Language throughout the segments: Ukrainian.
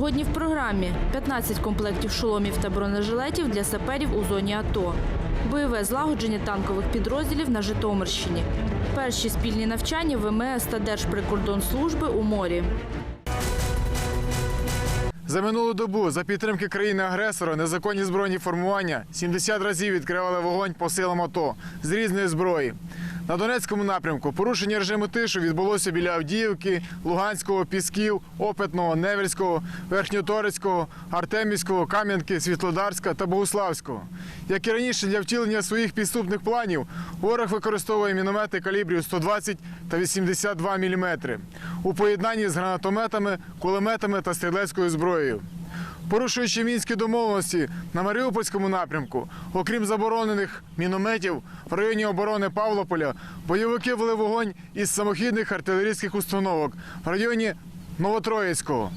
Сьогодні в програмі 15 комплектів шоломів та бронежилетів для саперів у зоні АТО. Бойове злагодження танкових підрозділів на Житомирщині. Перші спільні навчання ВМС та Держприкордонслужби у морі. За минулу добу за підтримки країни-агресора незаконні збройні формування 70 разів відкривали вогонь по силам АТО з різної зброї. На Донецькому напрямку порушення режиму тишу відбулося біля Авдіївки, Луганського, Пісків, Опитного, Невельського, Верхньоторецького, Артемівського, Кам'янки, Світлодарська та Богуславського. Як і раніше, для втілення своїх підступних планів ворог використовує міномети калібрів 120 та 82 мм у поєднанні з гранатометами, кулеметами та стрілецькою зброєю. Порушуючи мінські домовленості на Маріупольському напрямку, окрім заборонених мінометів в районі оборони Павлополя, бойовики вели вогонь із самохідних артилерійських установок в районі Новотроїцького.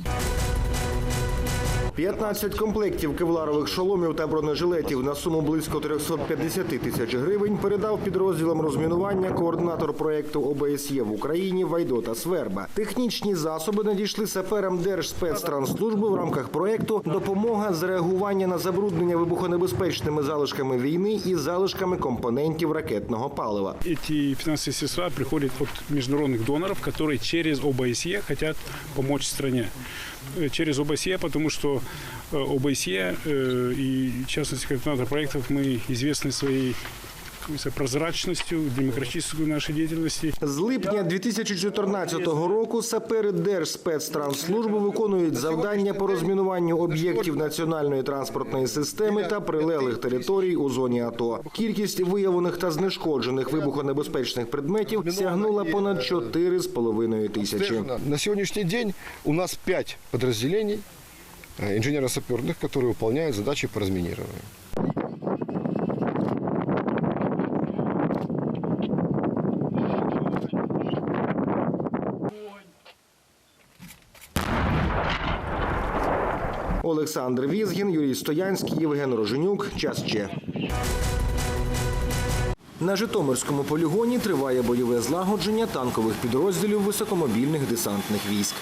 15 комплектів кевларових шоломів та бронежилетів на суму близько 350 тисяч гривень передав підрозділам розмінування координатор проєкту ОБСЄ в Україні Вайдота Сверба. Технічні засоби надійшли саперам Держспецтранслужби в рамках проєкту Допомога з реагування на забруднення вибухонебезпечними залишками війни і залишками компонентів ракетного палива. Эти финансовые средства приходят от международных доноров, которые через ОБСЕ хотят помочь стране. Э, Через ОБСЕ, потому что э, ОБСЕ э, и, в частности, координатор проектов, мы известны своей как говорится, прозрачностью, демократической нашей деятельности. З липня 2014 року сапери Держспецтранслужби виконують завдання по розмінуванню об'єктів національної транспортної системи та прилеглих територій у зоні АТО. Кількість виявлених та знешкоджених вибухонебезпечних предметів сягнула понад 4,5 тисячі. На сегодняшний день у нас пять подразделений э, инженерно-саперных, которые выполняют задачи по разминированию. Олександр Візгін, Юрій Стоянський, Євген Роженюк. Час ще. На Житомирському полігоні триває бойове злагодження танкових підрозділів високомобільних десантних військ.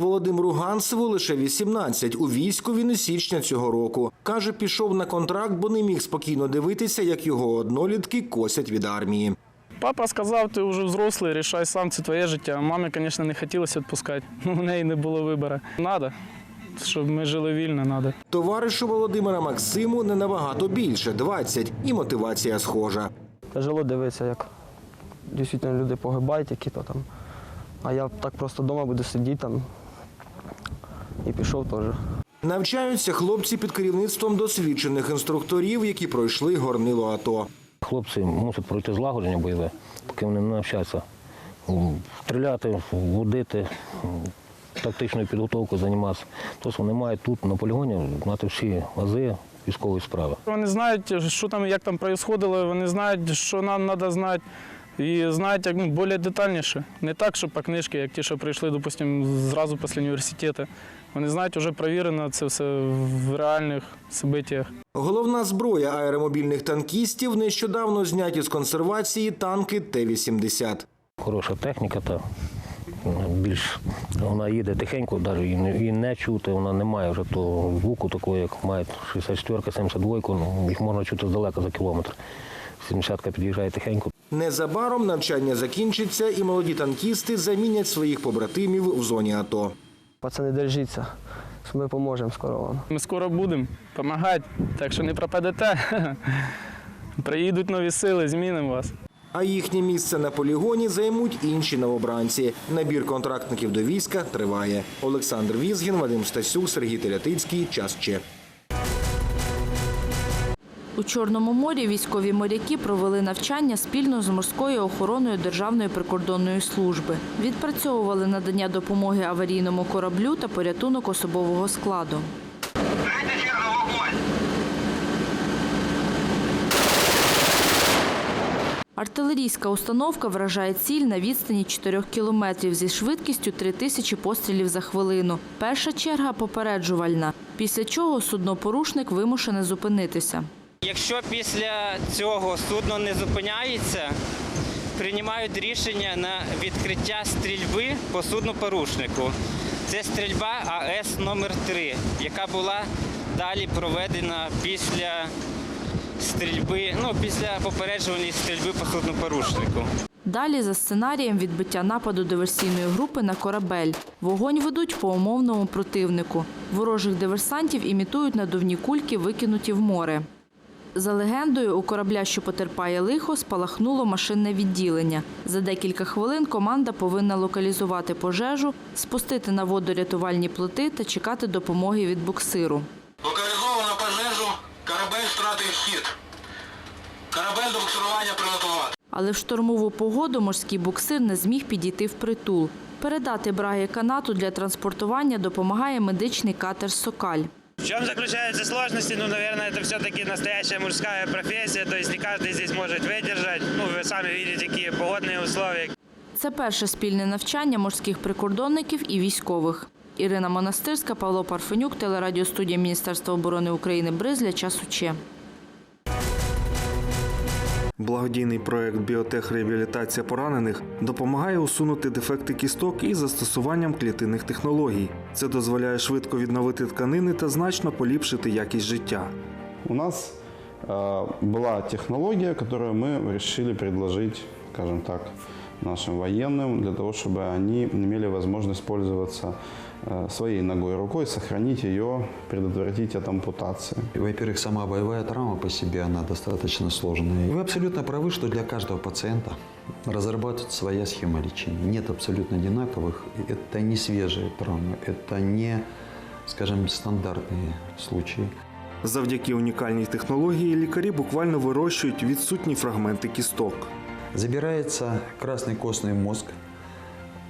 Володимиру Гансову лише 18. У війську він із січня цього року. Каже, пішов на контракт, бо не міг спокійно дивитися, як його однолітки косять від армії. Папа сказав, ти вже взрослий, рішай сам, це твоє життя. Мамі, звісно, не хотілося відпускати. У неї не було вибору. Надо, щоб ми жили вільно, надо. Товаришу Володимира Максиму не набагато більше 20, і мотивація схожа. Тяжело дивитися, як дійсно люди погибають, які то там. А я так просто вдома буду сидіти там і пішов теж. Навчаються хлопці під керівництвом досвідчених інструкторів, які пройшли горнило АТО. Хлопці мусять пройти злагодження бойове, поки вони не навчаться м, стріляти, водити, тактичною підготовкою займатися. Тобто вони мають тут на полігоні знати всі ази військової справи. Вони знають, що там, як там происходило, вони знають, що нам треба знати. І знають як ну, більш детальніше. Не так, що по книжці, як ті, що прийшли, допустимо, зразу після університету. Вони знають, вже перевірено це все в реальних событиях. Головна зброя аеромобільних танкістів нещодавно зняті з консервації танки Т-80. Хороша техніка та більш вона їде тихенько, навіть і не, і не чути, вона не має вже того звуку такого, як має 64-ка, 72 ну, їх можна чути здалека за кілометр. 70-ка під'їжджає тихенько. Незабаром навчання закінчиться, і молоді танкісти замінять своїх побратимів в зоні АТО. Пацани, держіться, ми поможемо скоро вам. Ми скоро будемо допомагати, так що не пропадете. Приїдуть нові сили, змінимо вас. А їхнє місце на полігоні займуть інші новобранці. Набір контрактників до війська триває. Олександр Візгін, Вадим Стасюк, Сергій Телятицький. Час ще. У Чорному морі військові моряки провели навчання спільно з морською охороною Державної прикордонної служби. Відпрацьовували надання допомоги аварійному кораблю та порятунок особового складу. Артилерійська установка вражає ціль на відстані 4 кілометрів зі швидкістю 3 тисячі пострілів за хвилину. Перша черга попереджувальна, після чого суднопорушник вимушений зупинитися. Якщо після цього судно не зупиняється, приймають рішення на відкриття стрільби по суднопорушнику. Це стрільба АЕС номер 3 яка була далі проведена після стрільби, ну після попереджувальної стрільби по суднопорушнику. Далі за сценарієм відбиття нападу диверсійної групи на корабель. Вогонь ведуть по умовному противнику. Ворожих диверсантів імітують надувні кульки, викинуті в море. За легендою, у корабля, що потерпає лихо, спалахнуло машинне відділення. За декілька хвилин команда повинна локалізувати пожежу, спустити на воду рятувальні плоти та чекати допомоги від буксиру. Локалізовано пожежу, корабель втратив хід. Корабель до буксирування приготувати. Але в штормову погоду морський буксир не зміг підійти в притул. Передати браги канату для транспортування допомагає медичний катер «Сокаль» В чем заключаются сложности? Ну, наверное, это все-таки настоящая мужская профессия, то есть не каждый здесь может выдержать. Ну, вы сами видите, какие погодные условия. Це перше спільне навчання морських прикордонників і військових. Ірина Монастирська, Павло Парфенюк, телерадіостудія Міністерства оборони України «Бризля. Час уче». Благодійний проект Біотехреабілітація поранених допомагає усунути дефекти кісток із застосуванням клітинних технологій. Це дозволяє швидко відновити тканини та значно поліпшити якість життя. У нас э, была технология, которую мы решили предложить, скажем так, нашим военным, для того, чтобы они имели возможность пользоваться э, своей ногой и рукой, сохранить ее, предотвратить от ампутации. Во-первых, сама боевая травма по себе, она достаточно сложная. Вы абсолютно правы, что для каждого пациента разрабатывается своя схема лечения. Нет абсолютно одинаковых. Это не свежие травмы, это не, скажем, стандартные случаи. Завдяки унікальній технології лікарі буквально вирощують відсутні фрагменти кісток. Забирается красный костный мозг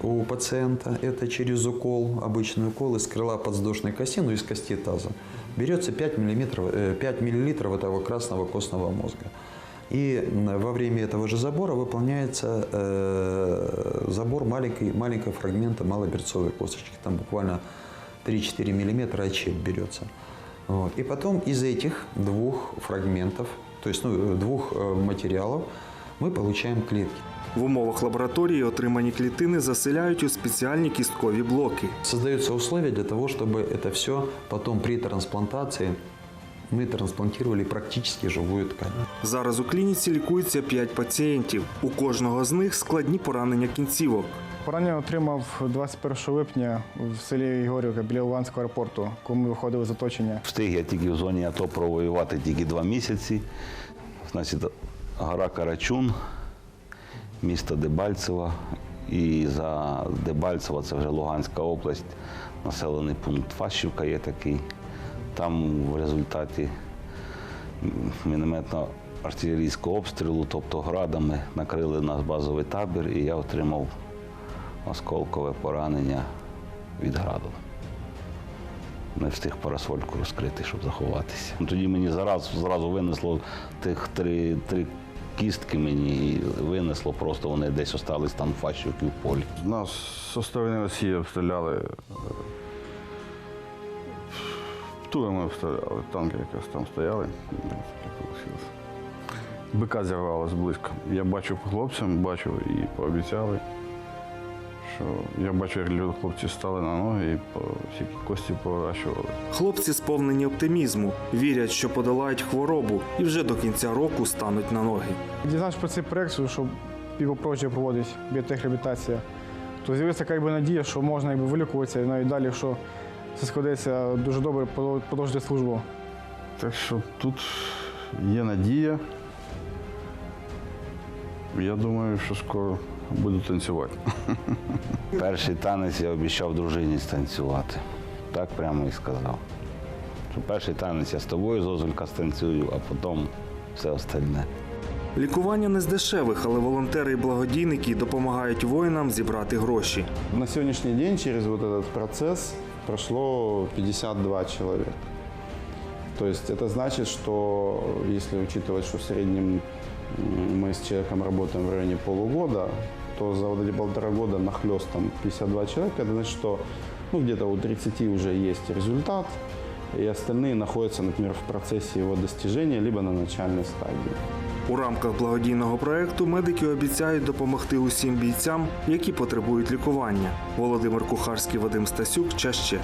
у пациента. Это через укол, обычный укол из крыла подвздошной кости, ну из кости таза. Берется 5, миллиметров, э, 5 миллилитров этого красного костного мозга. И во время этого же забора выполняется э, забор маленькой, маленького фрагмента малоберцовой косточки. Там буквально 3-4 миллиметра отщеп берется. Вот. И потом из этих двух фрагментов, то есть ну, двух э, материалов, мы получаем клетки. В умовах лабораторії отримані клітини заселяють у спеціальні кісткові блоки. Создаются условия для того, чтобы это все потом при трансплантации мы трансплантировали практически живую ткань. Зараз у клініці лікується 5 пацієнтів. У кожного з них складні поранення кінцівок. Поранення отримав 21 липня в селі Ігорівка біля Луганського аеропорту, коли ми виходили з оточення. Встиг я тільки в зоні АТО провоювати тільки два місяці. Значить, гора Карачун, місто Дебальцево. І за Дебальцево, це вже Луганська область, населений пункт Фащівка є такий. Там в результаті мінометно-артилерійського обстрілу, тобто градами, накрили наш базовий табір, і я отримав осколкове поранення від граду не встиг парасольку розкрити, щоб заховатися. Тоді мені зараз зразу винесло тих три, три кістки мені винесло, просто вони десь остались там фащуки в полі. Нас з сторони Росії обстріляли. Турами обстріляли, танки якраз там стояли. БК зірвалося близько. Я бачу по хлопцям, бачив і пообіцяли, що я бачу, як люди хлопці стали на ноги і по всі кості поворачували. Хлопці сповнені оптимізму, вірять, що подолають хворобу і вже до кінця року стануть на ноги. Дізнавшись про цей проект, що його проджі проводить біотехреабілітація, то з'явилася така якби, надія, що можна якби, вилікуватися і навіть далі, якщо все складеться дуже добре, продовжити службу. Так що тут є надія. Я думаю, що скоро буду танцювати. Перший танець я обіцяв дружині станцювати. Так прямо і сказав. Що перший танець я з тобою, Зозулька, станцюю, а потім все остальне. Лікування не з дешевих, але волонтери і благодійники допомагають воїнам зібрати гроші. На сегодняшний день через вот этот процесс прошло 52 человека. То есть это значит, что если учитывать, что в среднем м, мы с человеком работаем в районе полугода, то за вот эти полтора года нахлестом 52 человека, это значит, что ну, где-то у 30 уже есть результат, и остальные находятся, например, в процессе его достижения, либо на начальной стадии. У рамках благодійного проекту медики обіцяють допомогти усім бійцям, які потребують лікування. Володимир Кухарський, Вадим Стасюк, Чаще.